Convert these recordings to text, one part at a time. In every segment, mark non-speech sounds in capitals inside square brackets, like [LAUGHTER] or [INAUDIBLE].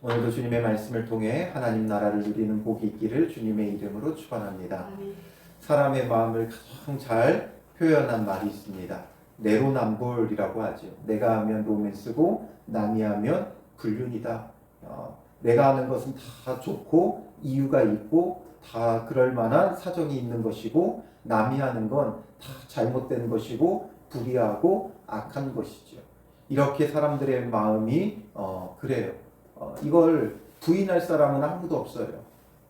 오늘도 주님의 말씀을 통해 하나님 나라를 누리는 복이 있기를 주님의 이름으로 축원합니다. 사람의 마음을 가장 잘 표현한 말이 있습니다. 내로남불이라고 하죠. 내가 하면 로맨스고 남이 하면 불륜이다. 어, 내가 하는 것은 다 좋고 이유가 있고 다 그럴 만한 사정이 있는 것이고 남이 하는 건 다 잘못된 것이고 불의하고 악한 것이죠. 이렇게 사람들의 마음이 어, 그래요. 어, 이걸 부인할 사람은 아무도 없어요.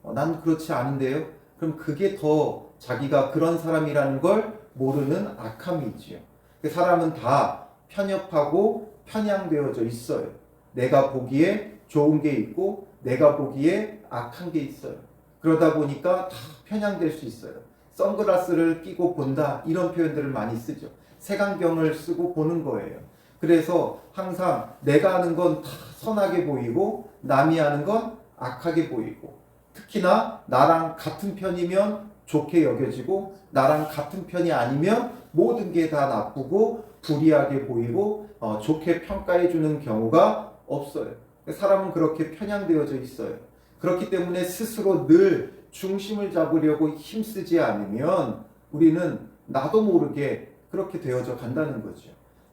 어, 난 그렇지 않은데요. 그럼 그게 더 자기가 그런 사람이라는 걸 모르는 악함이지요. 그 사람은 다 편협하고 편향되어져 있어요. 내가 보기에 좋은 게 있고 내가 보기에 악한 게 있어요. 그러다 보니까 다 편향될 수 있어요. 선글라스를 끼고 본다 이런 표현들을 많이 쓰죠. 색안경을 쓰고 보는 거예요. 그래서 항상 내가 하는 건 다 선하게 보이고 남이 하는 건 악하게 보이고 특히나 나랑 같은 편이면 좋게 여겨지고 나랑 같은 편이 아니면 모든 게 다 나쁘고 불이하게 보이고 어, 좋게 평가해 주는 경우가 없어요. 사람은 그렇게 편향되어져 있어요. 그렇기 때문에 스스로 늘 중심을 잡으려고 힘쓰지 않으면 우리는 나도 모르게 그렇게 되어져 간다는 거죠.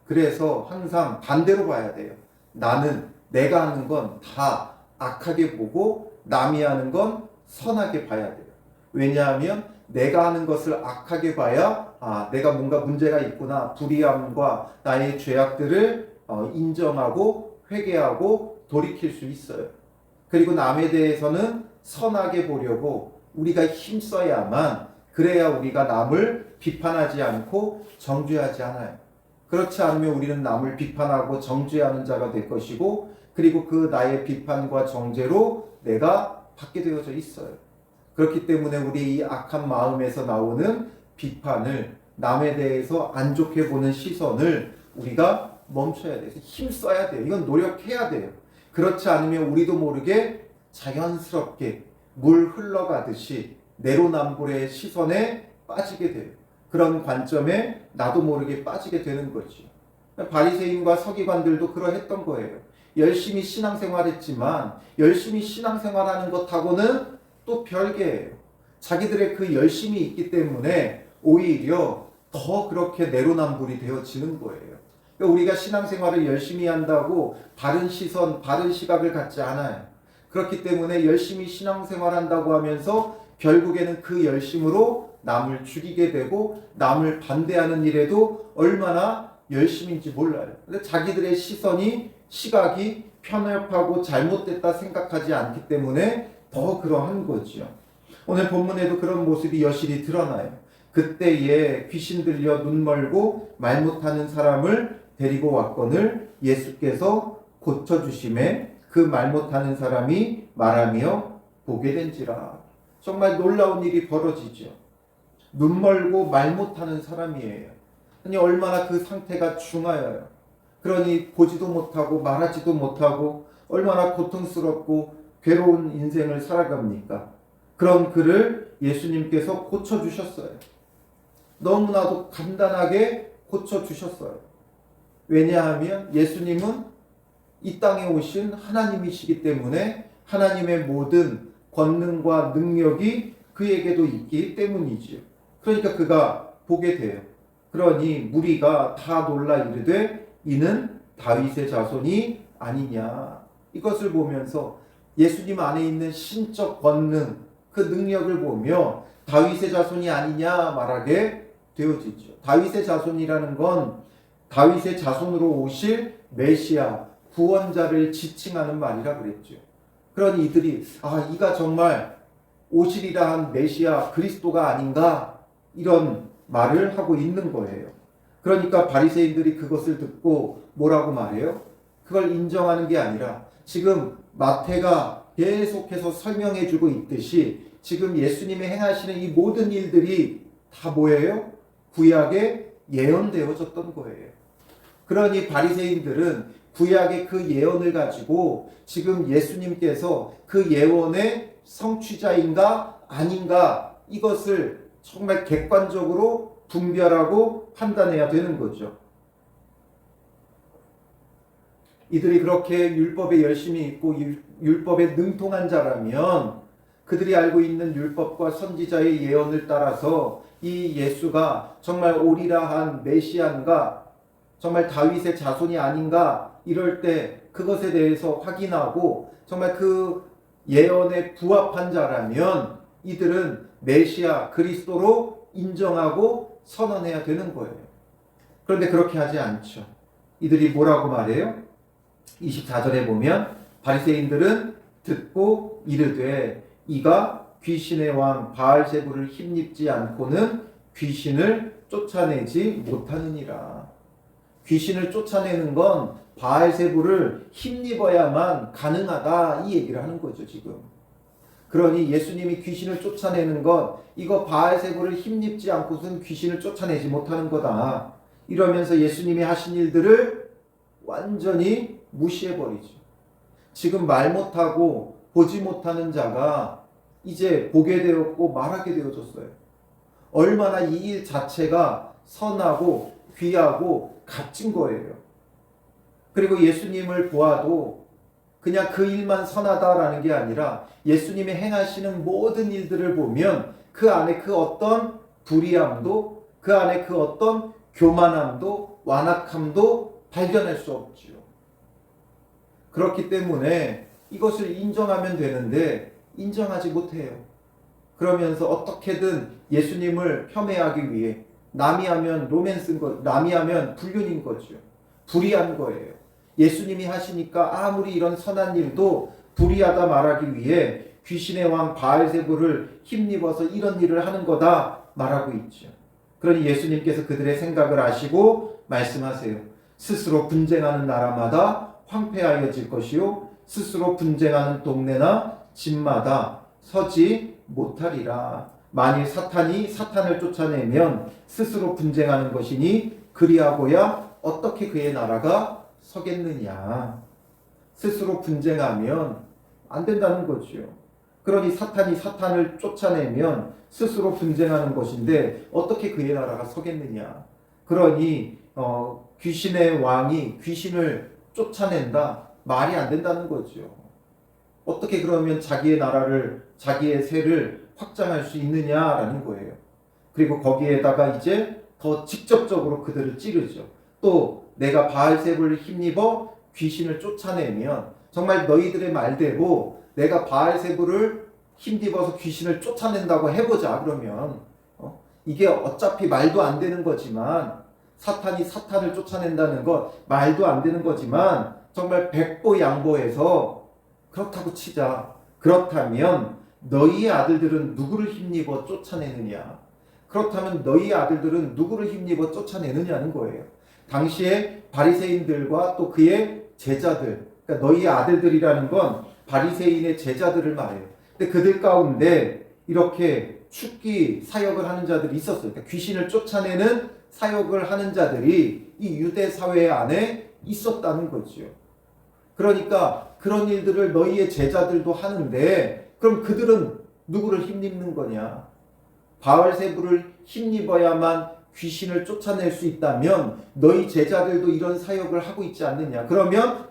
그래서 항상 반대로 봐야 돼요. 나는 내가 하는 건 다 악하게 보고 남이 하는 건 선하게 봐야 돼요. 왜냐하면 내가 하는 것을 악하게 봐야 아, 내가 뭔가 문제가 있구나. 불의함과 나의 죄악들을 어, 인정하고 회개하고 돌이킬 수 있어요. 그리고 남에 대해서는 선하게 보려고 우리가 힘써야만 그래야 우리가 남을 비판하지 않고 정죄하지 않아요. 그렇지 않으면 우리는 남을 비판하고 정죄하는 자가 될 것이고 그리고 그 나의 비판과 정죄로 내가 받게 되어져 있어요. 그렇기 때문에 우리 이 악한 마음에서 나오는 비판을 남에 대해서 안 좋게 보는 시선을 우리가 멈춰야 돼요. 힘 써야 돼요. 이건 노력해야 돼요. 그렇지 않으면 우리도 모르게 자연스럽게 물 흘러가듯이 내로남불의 시선에 빠지게 돼요. 그런 관점에 나도 모르게 빠지게 되는 거지. 바리새인과 서기관들도 그러했던 거예요. 열심히 신앙생활했지만 열심히 신앙생활하는 것하고는 또 별개예요. 자기들의 그 열심이 있기 때문에 오히려 더 그렇게 내로남불이 되어지는 거예요. 그러니까 우리가 신앙생활을 열심히 한다고 바른 시선, 바른 시각을 갖지 않아요. 그렇기 때문에 열심히 신앙생활한다고 하면서 결국에는 그 열심으로 남을 죽이게 되고 남을 반대하는 일에도 얼마나 열심인지 몰라요. 근데 자기들의 시선이 시각이 편협하고 잘못됐다 생각하지 않기 때문에 더 그러한 거지요. 오늘 본문에도 그런 모습이 여실히 드러나요. 그때에 귀신 들려 눈 멀고 말 못하는 사람을 데리고 왔거늘 예수께서 고쳐 주심에 그 말 못하는 사람이 말하며 보게 된지라. 정말 놀라운 일이 벌어지죠. 눈 멀고 말 못하는 사람이에요. 아니 얼마나 그 상태가 중하여요. 그러니 보지도 못하고 말하지도 못하고 얼마나 고통스럽고 괴로운 인생을 살아갑니까? 그런 그를 예수님께서 고쳐 주셨어요. 너무나도 간단하게 고쳐 주셨어요. 왜냐하면 예수님은 이 땅에 오신 하나님이시기 때문에 하나님의 모든 권능과 능력이 그에게도 있기 때문이지요. 그러니까 그가 보게 돼요. 그러니 무리가 다 놀라 이르되 이는 다윗의 자손이 아니냐. 이것을 보면서 예수님 안에 있는 신적 권능, 그 능력을 보며 다윗의 자손이 아니냐 말하게 되어지죠. 다윗의 자손이라는 건 다윗의 자손으로 오실 메시아, 구원자를 지칭하는 말이라 그랬죠. 그러니 이들이 아 이가 정말 오시리라 한 메시아 그리스도가 아닌가 이런 말을 하고 있는 거예요. 그러니까 바리새인들이 그것을 듣고 뭐라고 말해요? 그걸 인정하는 게 아니라 지금 마태가 계속해서 설명해 주고 있듯이 지금 예수님이 행하시는 이 모든 일들이 다 뭐예요? 구약에 예언되어졌던 거예요. 그러니 바리새인들은 구약의 그 예언을 가지고 지금 예수님께서 그 예언의 성취자인가 아닌가 이것을 정말 객관적으로 분별하고 판단해야 되는 거죠. 이들이 그렇게 율법에 열심히 있고 율- 율법에 능통한 자라면 그들이 알고 있는 율법과 선지자의 예언을 따라서 이 예수가 정말 오리라 한 메시안가 정말 다윗의 자손이 아닌가 이럴 때 그것에 대해서 확인하고 정말 그 예언에 부합한 자라면 이들은 메시아 그리스도로 인정하고 선언해야 되는 거예요. 그런데 그렇게 하지 않죠. 이들이 뭐라고 말해요? 24절에 보면 바리새인들은 듣고 이르되 이가 귀신의 왕 바알세부를 힘입지 않고는 귀신을 쫓아내지 못하느니라. 귀신을 쫓아내는 건 바알세부를 힘입어야만 가능하다 이 얘기를 하는 거죠 지금. 그러니 예수님이 귀신을 쫓아내는 것 이거 바알세부를 힘입지 않고선 귀신을 쫓아내지 못하는 거다. 이러면서 예수님이 하신 일들을 완전히 무시해 버리죠. 지금 말 못하고 보지 못하는 자가 이제 보게 되었고 말하게 되어졌어요. 얼마나 이 일 자체가 선하고 귀하고 값진 거예요. 그리고 예수님을 보아도 그냥 그 일만 선하다라는 게 아니라 예수님이 행하시는 모든 일들을 보면 그 안에 그 어떤 불의함도 그 안에 그 어떤 교만함도 완악함도 발견할 수 없지요. 그렇기 때문에 이것을 인정하면 되는데 인정하지 못해요. 그러면서 어떻게든 예수님을 폄훼하기 위해 남이 하면 로맨스인 거, 남이 하면 불륜인 거죠. 불의한 거예요. 예수님이 하시니까 아무리 이런 선한 일도 불의하다 말하기 위해 귀신의 왕 바알세부를 힘입어서 이런 일을 하는 거다 말하고 있죠. 그러니 예수님께서 그들의 생각을 아시고 말씀하세요. 스스로 분쟁하는 나라마다 황폐하여질 것이요 스스로 분쟁하는 동네나 집마다 서지 못하리라. 만일 사탄이 사탄을 쫓아내면 스스로 분쟁하는 것이니 그리하고야 어떻게 그의 나라가 서겠느냐. 스스로 분쟁하면 안 된다는 거죠. 그러니 사탄이 사탄을 쫓아내면 스스로 분쟁하는 것인데 어떻게 그의 나라가 서겠느냐. 그러니 어, 귀신의 왕이 귀신을 쫓아낸다 말이 안 된다는 거죠. 어떻게 그러면 자기의 나라를 자기의 세를 확장할 수 있느냐라는 거예요. 그리고 거기에다가 이제 더 직접적으로 그들을 찌르죠. 또 내가 바알세불을 힘입어 귀신을 쫓아내면 정말 너희들의 말대로 내가 바알세불을 힘입어서 귀신을 쫓아낸다고 해보자 그러면 어? 이게 어차피 말도 안 되는 거지만 사탄이 사탄을 쫓아낸다는 것 말도 안 되는 거지만 정말 백보 양보해서 그렇다고 치자 그렇다면 너희의 아들들은 누구를 힘입어 쫓아내느냐 그렇다면 너희 아들들은 누구를 힘입어 쫓아내느냐는 거예요. 당시에 바리새인들과 또 그의 제자들, 그러니까 너희 아들들이라는 건 바리새인의 제자들을 말해요. 근데 그들 가운데 이렇게 축기 사역을 하는 자들이 있었어요. 그러니까 귀신을 쫓아내는 사역을 하는 자들이 이 유대 사회 안에 있었다는 거지요. 그러니까 그런 일들을 너희의 제자들도 하는데 그럼 그들은 누구를 힘입는 거냐? 바알세부를 힘입어야만 귀신을 쫓아낼 수 있다면 너희 제자들도 이런 사역을 하고 있지 않느냐? 그러면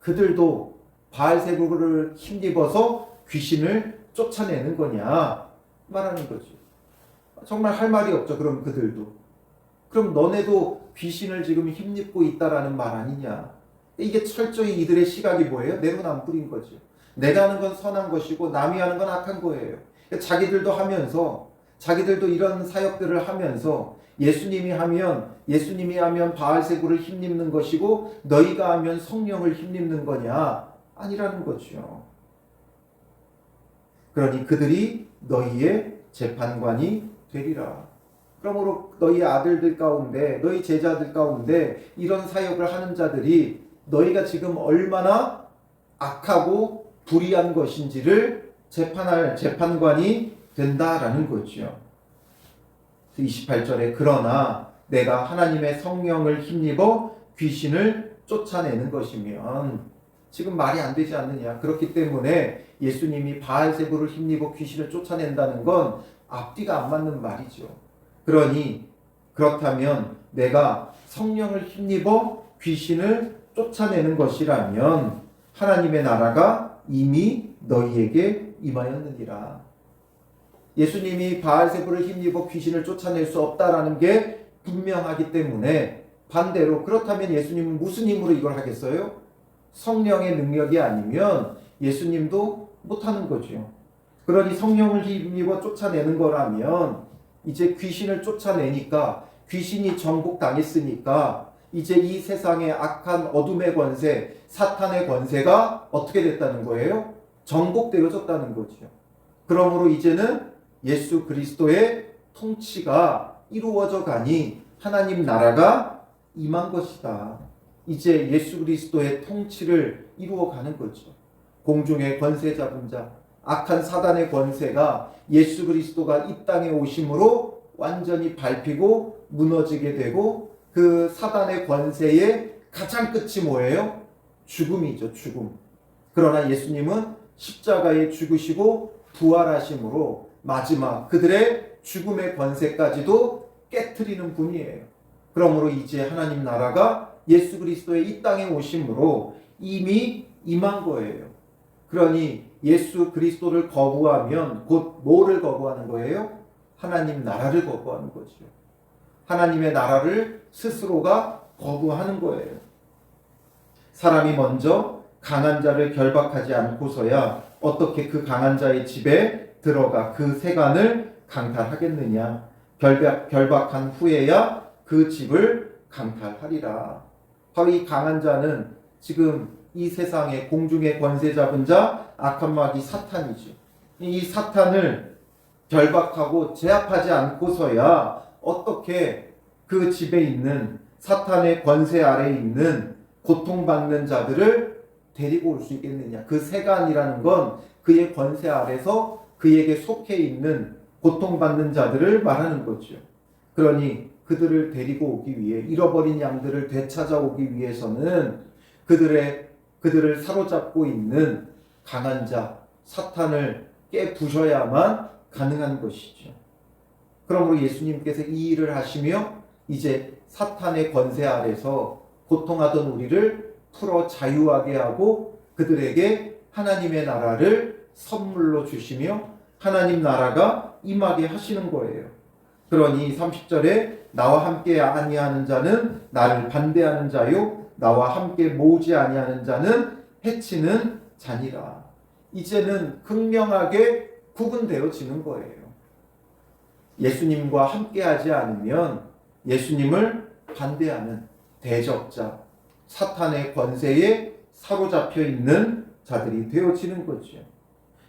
그들도 바알세부를 힘입어서 귀신을 쫓아내는 거냐? 말하는 거죠. 정말 할 말이 없죠. 그럼 그들도. 그럼 너네도 귀신을 지금 힘입고 있다라는 말 아니냐? 이게 철저히 이들의 시각이 뭐예요? 내로남불인 거죠. 내가 하는 건 선한 것이고 남이 하는 건 악한 거예요. 자기들도 하면서 자기들도 이런 사역들을 하면서 예수님이 하면 예수님이 하면 바알세부를 힘입는 것이고 너희가 하면 성령을 힘입는 거냐? 아니라는 거죠. 그러니 그들이 너희의 재판관이 되리라. 그러므로 너희 아들들 가운데 너희 제자들 가운데 이런 사역을 하는 자들이 너희가 지금 얼마나 악하고 불의한 것인지를 재판할 재판관이 된다라는 거죠. 28절에 그러나 내가 하나님의 성령을 힘입어 귀신을 쫓아내는 것이면 지금 말이 안 되지 않느냐. 그렇기 때문에 예수님이 바알세부를 힘입어 귀신을 쫓아낸다는 건 앞뒤가 안 맞는 말이죠. 그러니 그렇다면 내가 성령을 힘입어 귀신을 쫓아내는 것이라면 하나님의 나라가 이미 너희에게 임하였느니라. 예수님이 바알세부를 힘입어 귀신을 쫓아낼 수 없다라는 게 분명하기 때문에 반대로 그렇다면 예수님은 무슨 힘으로 이걸 하겠어요? 성령의 능력이 아니면 예수님도 못하는 거죠. 그러니 성령을 힘입어 쫓아내는 거라면 이제 귀신을 쫓아내니까 귀신이 정복당했으니까 이제 이 세상의 악한 어둠의 권세, 사탄의 권세가 어떻게 됐다는 거예요? 정복되어졌다는 거죠. 그러므로 이제는 예수 그리스도의 통치가 이루어져 가니 하나님 나라가 임한 것이다. 이제 예수 그리스도의 통치를 이루어 가는 거죠. 공중의 권세 잡은 자, 악한 사단의 권세가 예수 그리스도가 이 땅에 오심으로 완전히 밟히고 무너지게 되고 그 사단의 권세의 가장 끝이 뭐예요? 죽음이죠, 죽음. 그러나 예수님은 십자가에 죽으시고 부활하심으로 마지막 그들의 죽음의 권세까지도 깨뜨리는 분이에요. 그러므로 이제 하나님 나라가 예수 그리스도의 이 땅에 오심으로 이미 임한 거예요. 그러니 예수 그리스도를 거부하면 곧 뭐를 거부하는 거예요? 하나님 나라를 거부하는 거죠. 하나님의 나라를 스스로가 거부하는 거예요. 사람이 먼저 강한 자를 결박하지 않고서야 어떻게 그 강한 자의 집에 들어가 그 세간을 강탈하겠느냐. 결박, 결박한 후에야 그 집을 강탈하리라. 바로 이 강한 자는 지금 이 세상의 공중의 권세 잡은 자 악한 마귀 사탄이죠. 이 사탄을 결박하고 제압하지 않고서야 어떻게 그 집에 있는 사탄의 권세 아래에 있는 고통받는 자들을 데리고 올 수 있겠느냐. 그 세간이라는 건 그의 권세 아래서 그에게 속해 있는 고통받는 자들을 말하는 거죠. 그러니 그들을 데리고 오기 위해 잃어버린 양들을 되찾아오기 위해서는 그들의 그들을 사로잡고 있는 강한 자 사탄을 깨 부셔야만 가능한 것이죠. 그러므로 예수님께서 이 일을 하시며 이제 사탄의 권세 아래서 고통하던 우리를 풀어 자유하게 하고 그들에게 하나님의 나라를 선물로 주시며 하나님 나라가 임하게 하시는 거예요. 그러니 30절에 나와 함께 아니하는 자는 나를 반대하는 자요 나와 함께 모으지 아니하는 자는 해치는 자니라. 이제는 극명하게 구분되어지는 거예요. 예수님과 함께하지 않으면 예수님을 반대하는 대적자, 사탄의 권세에 사로잡혀 있는 자들이 되어지는 거죠.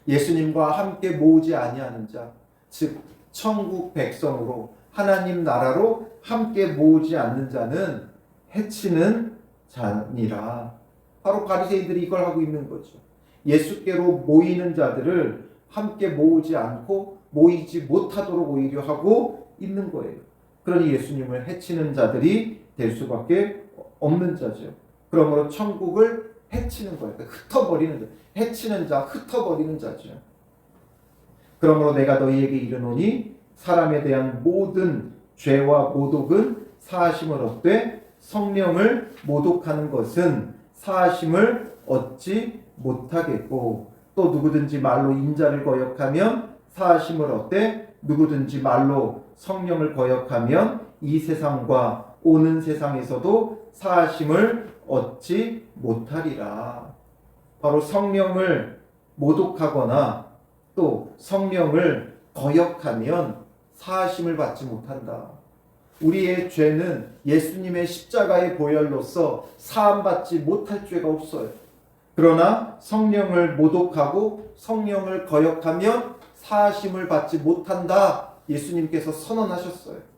예수님과 함께 모으지 아니하는 자, 즉 천국 백성으로 하나님 나라로 함께 모으지 않는 자는 해치는 자니라. 바로 바리새인들이 이걸 하고 있는 거죠. 예수께로 모이는 자들을 함께 모으지 않고 모이지 못하도록 오히려 하고 있는 거예요. 그러니 예수님을 해치는 자들이 될 수밖에 없는 자죠. 그러므로 천국을 해치는 거예요. 그러니까 흩어버리는 자. 해치는 자, 흩어버리는 자죠. 그러므로 내가 너희에게 이르노니 사람에 대한 모든 죄와 모독은 사하심을 얻되 성령을 모독하는 것은 사하심을 얻지 못하겠고 또 누구든지 말로 인자를 거역하면 사하심을 얻되 누구든지 말로 성령을 거역하면 이 세상과 오는 세상에서도 사하심을 얻지 못하리라. 바로 성령을 모독하거나 또 성령을 거역하면 사하심을 받지 못한다. 우리의 죄는 예수님의 십자가의 보혈로서 사함받지 못할 죄가 없어요. 그러나 성령을 모독하고 성령을 거역하면 사하심을 받지 못한다. 예수님께서 선언하셨어요.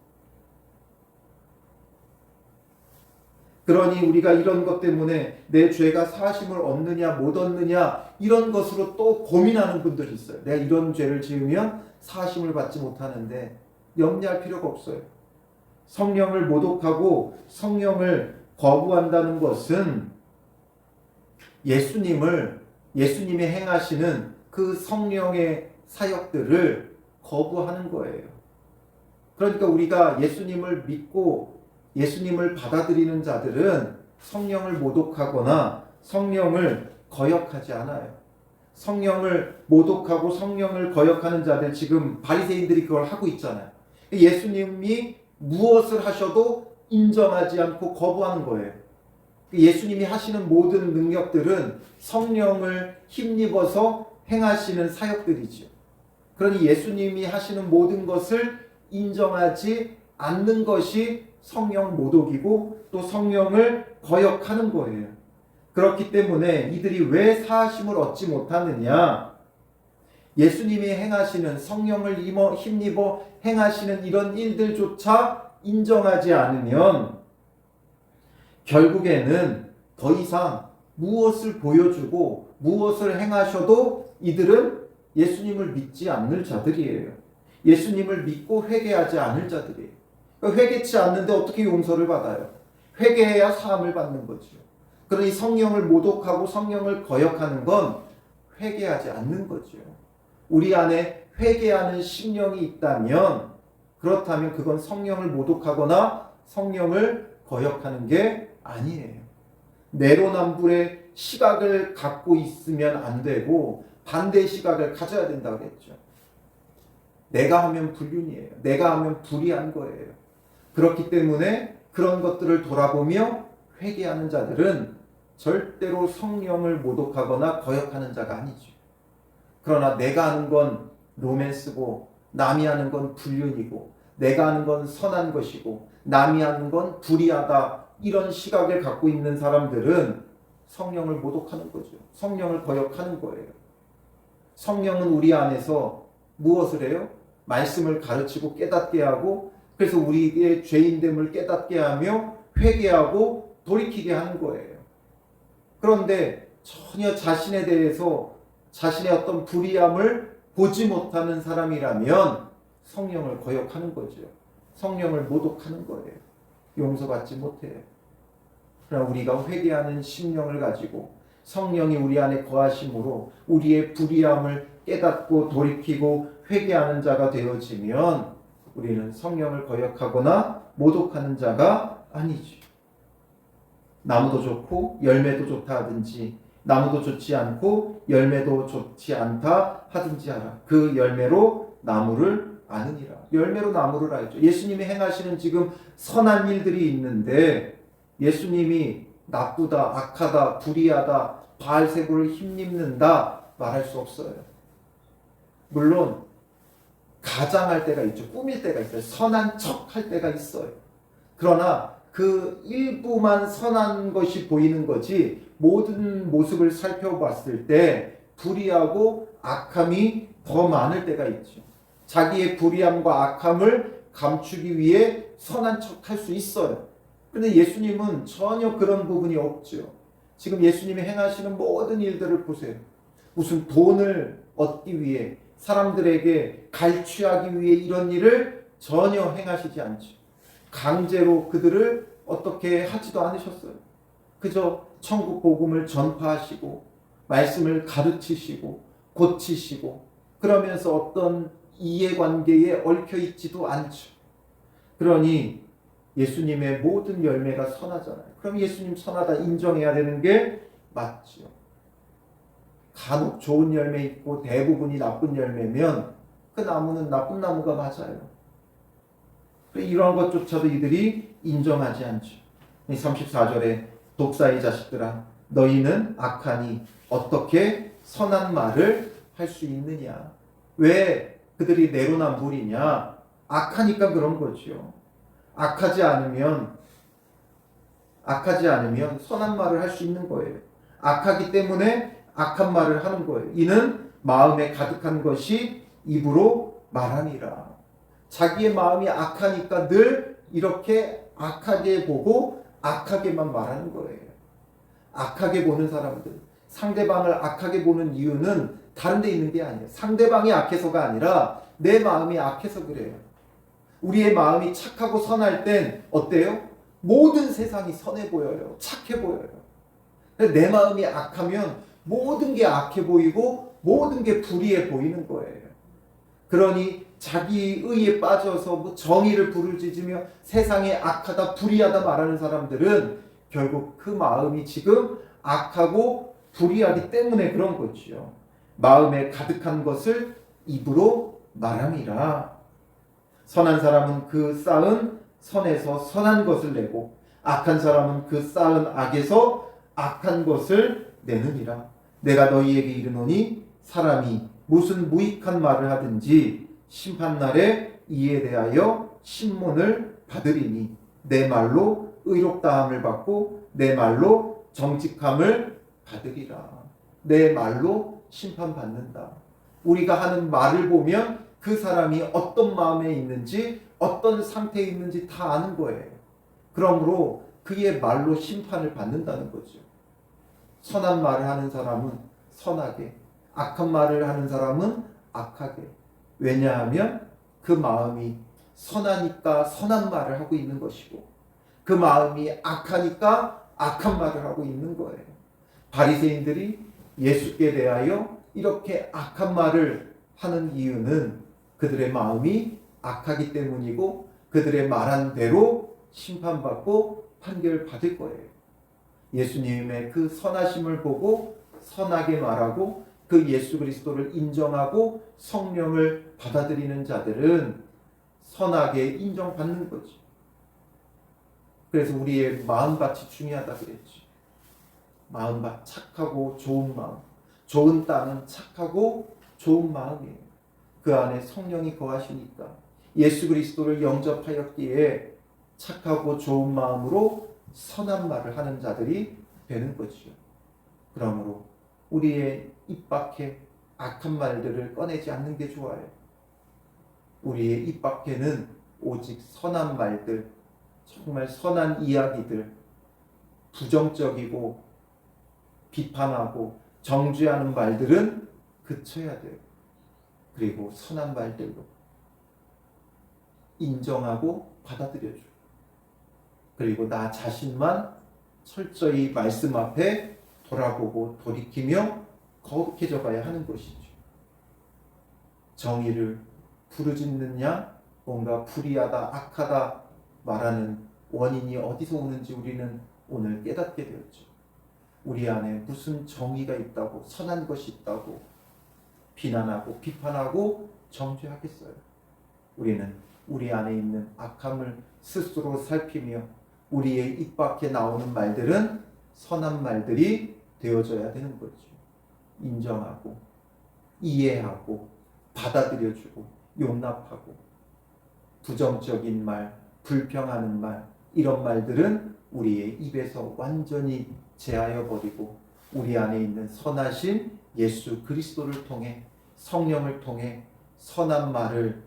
그러니 우리가 이런 것 때문에 내 죄가 사심을 얻느냐 못 얻느냐 이런 것으로 또 고민하는 분들이 있어요. 내가 이런 죄를 지으면 사심을 받지 못하는데 염려할 필요가 없어요. 성령을 모독하고 성령을 거부한다는 것은 예수님을 예수님이 행하시는 그 성령의 사역들을 거부하는 거예요. 그러니까 우리가 예수님을 믿고 예수님을 받아들이는 자들은 성령을 모독하거나 성령을 거역하지 않아요. 성령을 모독하고 성령을 거역하는 자들 지금 바리새인들이 그걸 하고 있잖아요. 예수님이 무엇을 하셔도 인정하지 않고 거부하는 거예요. 예수님이 하시는 모든 능력들은 성령을 힘입어서 행하시는 사역들이죠. 그러니 예수님이 하시는 모든 것을 인정하지 않는 것이 성령 모독이고 또 성령을 거역하는 거예요. 그렇기 때문에 이들이 왜 사하심을 얻지 못하느냐? 예수님이 행하시는 성령을 힘입어 행하시는 이런 일들조차 인정하지 않으면 결국에는 더 이상 무엇을 보여주고 무엇을 행하셔도 이들은 예수님을 믿지 않는 자들이에요. 예수님을 믿고 회개하지 않을 자들이에요. 그러니까 회개치 않는데 어떻게 용서를 받아요? 회개해야 사함을 받는 거죠. 그러니 성령을 모독하고 성령을 거역하는 건 회개하지 않는 거죠. 우리 안에 회개하는 심령이 있다면 그렇다면 그건 성령을 모독하거나 성령을 거역하는 게 아니에요. 내로남불의 시각을 갖고 있으면 안 되고 반대 시각을 가져야 된다고 그랬죠. 내가 하면 불륜이에요. 내가 하면 불의한 거예요. 그렇기 때문에 그런 것들을 돌아보며 회개하는 자들은 절대로 성령을 모독하거나 거역하는 자가 아니죠. 그러나 내가 하는 건 로맨스고 남이 하는 건 불륜이고 내가 하는 건 선한 것이고 남이 하는 건 불의하다 이런 시각을 갖고 있는 사람들은 성령을 모독하는 거죠. 성령을 거역하는 거예요. 성령은 우리 안에서 무엇을 해요? 말씀을 가르치고 깨닫게 하고 그래서 우리의 죄인됨을 깨닫게 하며 회개하고 돌이키게 하는 거예요. 그런데 전혀 자신에 대해서 자신의 어떤 불의함을 보지 못하는 사람이라면 성령을 거역하는 거죠. 성령을 모독하는 거예요. 용서받지 못해요. 그러나 우리가 회개하는 심령을 가지고 성령이 우리 안에 거하심으로 우리의 불의함을 깨닫고 돌이키고 회개하는 자가 되어지면 우리는 성령을 거역하거나 모독하는 자가 아니죠. 나무도 좋고 열매도 좋다 하든지 나무도 좋지 않고 열매도 좋지 않다 하든지 하라. 그 열매로 나무를 아느니라. 열매로 나무를 알죠. 예수님이 행하시는 지금 선한 일들이 있는데 예수님이 나쁘다, 악하다, 불의하다, 바알세고를 힘입는다 말할 수 없어요. 물론 가장할 때가 있죠. 꾸밀 때가 있어요. 선한 척 할 때가 있어요. 그러나 그 일부만 선한 것이 보이는 거지 모든 모습을 살펴봤을 때 불의하고 악함이 더 많을 때가 있죠. 자기의 불의함과 악함을 감추기 위해 선한 척 할 수 있어요. 근데 예수님은 전혀 그런 부분이 없죠. 지금 예수님이 행하시는 모든 일들을 보세요. 무슨 돈을 얻기 위해 사람들에게 갈취하기 위해 이런 일을 전혀 행하시지 않죠. 강제로 그들을 어떻게 하지도 않으셨어요. 그저 천국 복음을 전파하시고 말씀을 가르치시고 고치시고 그러면서 어떤 이해관계에 얽혀 있지도 않죠. 그러니 예수님의 모든 열매가 선하잖아요. 그럼 예수님 선하다 인정해야 되는 게 맞죠. 간혹 좋은 열매 있고 대부분이 나쁜 열매면 그 나무는 나쁜 나무가 맞아요. 이러한 것조차도 이들이 인정하지 않죠. 34절에 독사의 자식들아 너희는 악하니 어떻게 선한 말을 할 수 있느냐? 왜 그들이 내로남불이냐? 악하니까 그런 거죠. 악하지 않으면 악하지 않으면 선한 말을 할 수 있는 거예요. 악하기 때문에 악한 말을 하는 거예요. 이는 마음에 가득한 것이 입으로 말하니라. 자기의 마음이 악하니까 늘 이렇게 악하게 보고 악하게만 말하는 거예요. 악하게 보는 사람들, 상대방을 악하게 보는 이유는 다른 데 있는 게 아니에요. 상대방이 악해서가 아니라 내 마음이 악해서 그래요. 우리의 마음이 착하고 선할 땐 어때요? 모든 세상이 선해 보여요. 착해 보여요. 내 마음이 악하면 모든 게 악해 보이고 모든 게 불의해 보이는 거예요. 그러니 자기 의에 빠져서 뭐 정의를 부르짖으며 세상에 악하다 불의하다 말하는 사람들은 결국 그 마음이 지금 악하고 불의하기 때문에 그런 거지요. 마음에 가득한 것을 입으로 말함이라. 선한 사람은 그 쌓은 선에서 선한 것을 내고 악한 사람은 그 쌓은 악에서 악한 것을 내느니라. 내가 너희에게 이르노니 사람이 무슨 무익한 말을 하든지 심판날에 이에 대하여 신문을 받으리니 내 말로 의롭다함을 받고 내 말로 정직함을 받으리라. 내 말로 심판받는다. 우리가 하는 말을 보면 그 사람이 어떤 마음에 있는지 어떤 상태에 있는지 다 아는 거예요. 그러므로 그의 말로 심판을 받는다는 거죠. 선한 말을 하는 사람은 선하게, 악한 말을 하는 사람은 악하게. 왜냐하면 그 마음이 선하니까 선한 말을 하고 있는 것이고 그 마음이 악하니까 악한 말을 하고 있는 거예요. 바리새인들이 예수께 대하여 이렇게 악한 말을 하는 이유는 그들의 마음이 악하기 때문이고 그들의 말한 대로 심판받고 판결받을 거예요. 예수님의 그 선하심을 보고 선하게 말하고 그 예수 그리스도를 인정하고 성령을 받아들이는 자들은 선하게 인정받는 거지. 그래서 우리의 마음밭이 중요하다 그랬지. 마음밭 착하고 좋은 마음. 좋은 땅은 착하고 좋은 마음이에요. 그 안에 성령이 거하시니까 예수 그리스도를 영접하였기에 착하고 좋은 마음으로 선한 말을 하는 자들이 되는 거지요. 그러므로 우리의 입 밖에 악한 말들을 꺼내지 않는 게 좋아요. 우리의 입 밖에는 오직 선한 말들, 정말 선한 이야기들, 부정적이고 비판하고 정죄하는 말들은 그쳐야 돼요. 그리고 선한 말들로 인정하고 받아들여줘. 그리고 나 자신만 철저히 말씀 앞에 돌아보고 돌이키며 거룩해져 가야 하는 것이죠. 정의를 부르짖느냐, 뭔가 불의하다, 악하다 말하는 원인이 어디서 오는지 우리는 오늘 깨닫게 되었죠. 우리 안에 무슨 정의가 있다고, 선한 것이 있다고 비난하고 비판하고 정죄하겠어요. 우리는 우리 안에 있는 악함을 스스로 살피며 우리의 입 밖에 나오는 말들은 선한 말들이 되어져야 되는 거죠. 인정하고 이해하고 받아들여주고 용납하고 부정적인 말, 불평하는 말 이런 말들은 우리의 입에서 완전히 제하여 버리고 우리 안에 있는 선하신 예수 그리스도를 통해 성령을 통해 선한 말을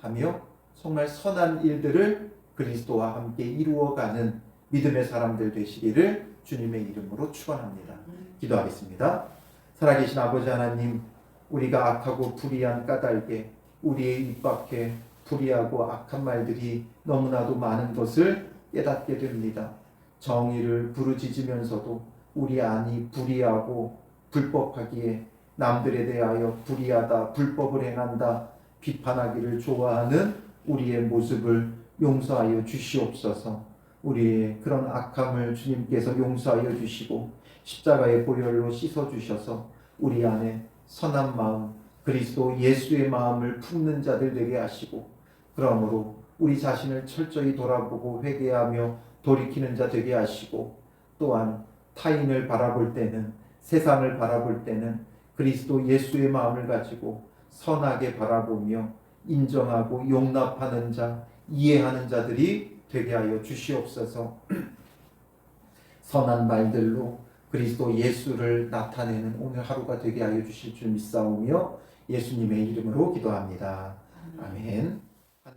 하며 정말 선한 일들을 그리스도와 함께 이루어가는 믿음의 사람들 되시기를 주님의 이름으로 축원합니다. 기도하겠습니다. 살아계신 아버지 하나님, 우리가 악하고 불의한 까닭에 우리의 입 밖에 불의하고 악한 말들이 너무나도 많은 것을 깨닫게 됩니다. 정의를 부르짖으면서도 우리 안이 불의하고 불법하기에 남들에 대하여 불의하다, 불법을 행한다, 비판하기를 좋아하는 우리의 모습을 용서하여 주시옵소서. 우리의 그런 악함을 주님께서 용서하여 주시고 십자가의 보혈로 씻어 주셔서 우리 안에 선한 마음, 그리스도 예수의 마음을 품는 자들 되게 하시고 그러므로 우리 자신을 철저히 돌아보고 회개하며 돌이키는 자 되게 하시고 또한 타인을 바라볼 때는 세상을 바라볼 때는 그리스도 예수의 마음을 가지고 선하게 바라보며 인정하고 용납하는 자, 이해하는 자들이 되게 하여 주시옵소서. [CLEARS THROAT] 선한 말들로 그리스도 예수를 나타내는 오늘 하루가 되게 하여 주실 줄 믿사오며 예수님의 이름으로 기도합니다. 아멘.